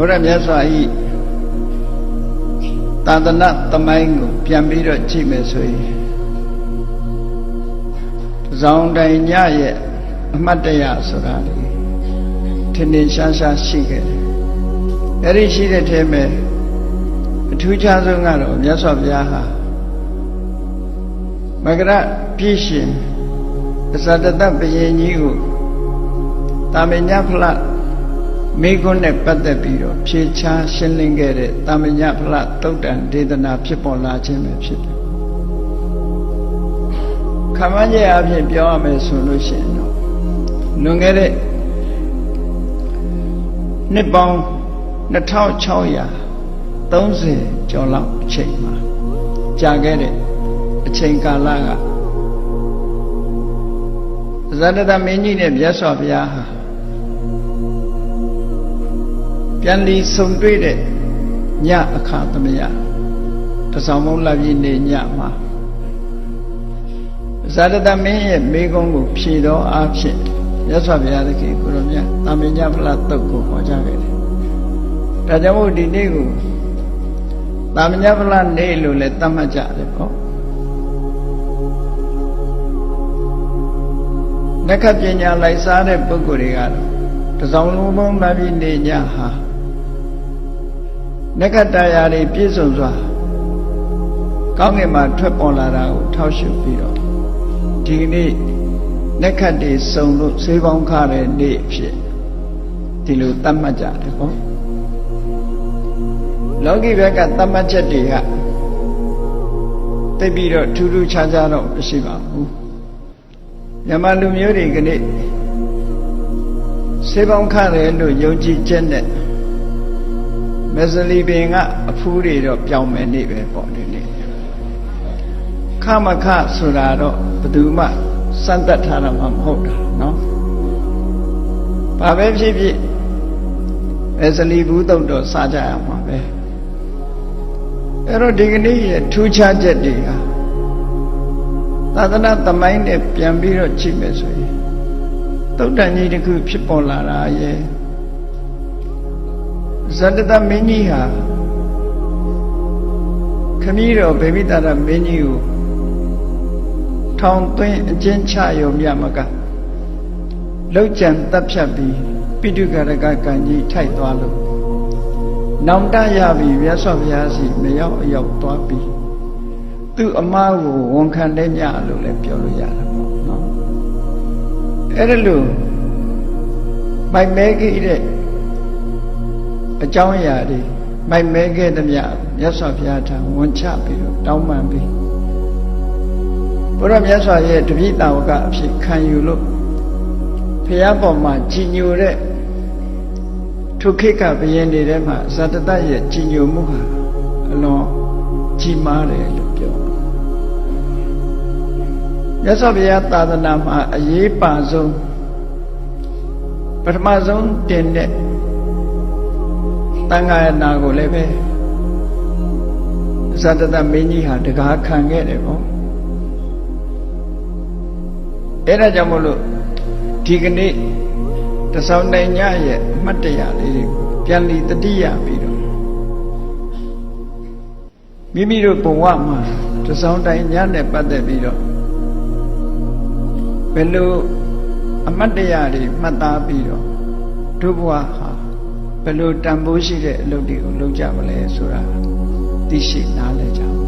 ဘုရားမြတ်စွာဤသာသနာသမိုင်းကိုပြန်ပြီးတော့ကြည့်မယ်ဆိုရင်ဇောင်းတိုင်ညရဲ့အမှတ်တရဆိုတာလေထင်ထင်ရှားရှားရှိခဲ့တယ်အဲ့ဒီရှိတဲ့ထဲမှာအထူးခြားဆုံးကတော့မြတ်စွာဘုရားဟာမကရပြည့်ရှင်အစတတဘယင်ကြီးကိုတာမညဖလ မိကွန်းနဲ့ပတ်သက်ပြီးတော့ဖြေချာရှင်းလင်းခဲ့တဲ့တာမညဖလတုတ်တန်ဒေသနာဖြစ်ပေါ်လာခြင်းပဲဖြစ်တယ်ခမန်းကြီးအဖြစ်ပြောရမယ်ဆိုလို့ရှိရင်တော့လွန်ခဲ့တဲ့နှစ်ပေါင်း2630ကျော်လောက်အချိန်မှာကြာခဲ့တဲ့အချိန်ကာလကဇာတတမင်းကြီးနဲ့မြတ်စွာဘုရားဟာ ပြန်လီဆုံတွေ့တဲ့ညအခါသမယတဆောင်မုံလာပြည်နေညမှာဇာတတမင်းရဲ့မိကုံးကိုဖြေတော်အားဖြင့်မြတ်စွာဘုရားသခင်ကိုရောမြတ်တာမညဖလားတုတ်ကိုဟောကြားခဲ့တယ်။ဒါကြောင့်မို့ဒီနေ့ကိုတာမညဖလားနေ့လို့လည်းသတ်မှတ်ကြတယ်ပေါ့။နက္ခပညာလိုက်စားတဲ့ပုဂ္ဂိုလ်တွေကတော့တစောင်းလုံးလုံးလာပြီးနေညဟာ နက္ခတရားတွေပြည့်စုံစွာကောင်းကင်မှာထွက်ပေါ်လာတာကိုထောက်ရှုပြီးတော့ဒီကနေ့လက်ခတ်တွေစုံလို့ဈေးပေါင်းခါတဲ့နေ့အဖြစ်ဒီလိုသတ်မှတ်ကြတယ်ပေါ့လောကီဘက်ကသတ်မှတ်ချက်တွေကသိပြီးတော့ထူးထူးခြားခြားတော့မရှိပါဘူးမြန်မာလူမျိုးတွေကနေ့ဈေးပေါင်းခါတယ်လို့ယုံကြည်ချက်နဲ့ မဇလီပင်ကအဖူးတွေတော့ပြောင်းမယ်နေပဲပေါ့ဒီနေ့ခမခဆိုတာတော့ဘယ်သူမှစမ်းသပ်ထားတာမှမဟုတ်တာเนาะဘာပဲဖြစ်ဖြစ်မဇလီဘူးတုတ်တော့စားကြရမှာပဲအဲ့တော့ဒီကနေ့ရဲ့ထူးခြားချက်တွေဟာသာသနာသမိုင်းနဲ့ပြန်ပြီးတော့ကြည့်မယ်ဆိုရင်တုတ်တန်ကြီးတစ်ခုဖြစ်ပေါ်လာတာရဲ့ ဇတတမင်းကြီးဟာခမည်းတော်ဗေမိတာရမင်းကြီးကိုထောင်သွင်းအကျဉ်းချရုံမြမကလောက်ကြံတပ်ဖြတ်ပြီးပိဋကရကကံကြီးထိုက်သွားလို့နောင်တရပြီမြတ်စွာဘုရားစီမရောက်အရောက်သွားပြီးသူ့အမားကိုဝန်ခံတဲ့ညလို့လည်းပြောလို့ရတယ်ပေါ့နော်အဲ့ဒါလို့မိုက်မဲကြီးတဲ့ အကြောင်းအရာတွေမိုက်မဲခဲ့တဲ့မြတ်မြတ်စွာဘုရားထံဝန်ချပြီးတော့တောင်းပန်ပြီးဘုရားမြတ်စွာရဲ့တပိတာဝကအဖြစ်ခံယူလို့ဘုရားပေါ်မှာကြည်ညိုတဲ့ထုခိကဘယင်တွေထဲမှာဇတတရဲ့ကြည်ညိုမှုဟာအလွန်ကြီးမားတယ်လို့ပြောမြတ်စွာဘုရားသာသနာမှာအရေးပါဆုံးပထမဆုံးတင်တဲ့ တန်ခါရနာကိုလည်းပဲဇတတမင်းကြီးဟာတကားခံခဲ့တယ်ပေါ့အဲ့ဒါကြောင့်မို့လို့ဒီကနေ့တဆောင်နိုင်ညရဲ့အမှတ်တရလေးတွေပြန်လီတတိယပြီးတော့မိမိတို့ဘဝမှာတဆောင်တိုင်ညနဲ့ပတ်သက်ပြီးတော့ဘယ်လိုအမှတ်တရတွေမှတ်သားပြီးတော့ဒုဘဝဟာ ဘယ်လိုတန်ဖိုးရှိတဲ့အလုပ်တွေကိုလုပ်ကြမလဲဆိုတာသိရှိနားလည်ကြပါ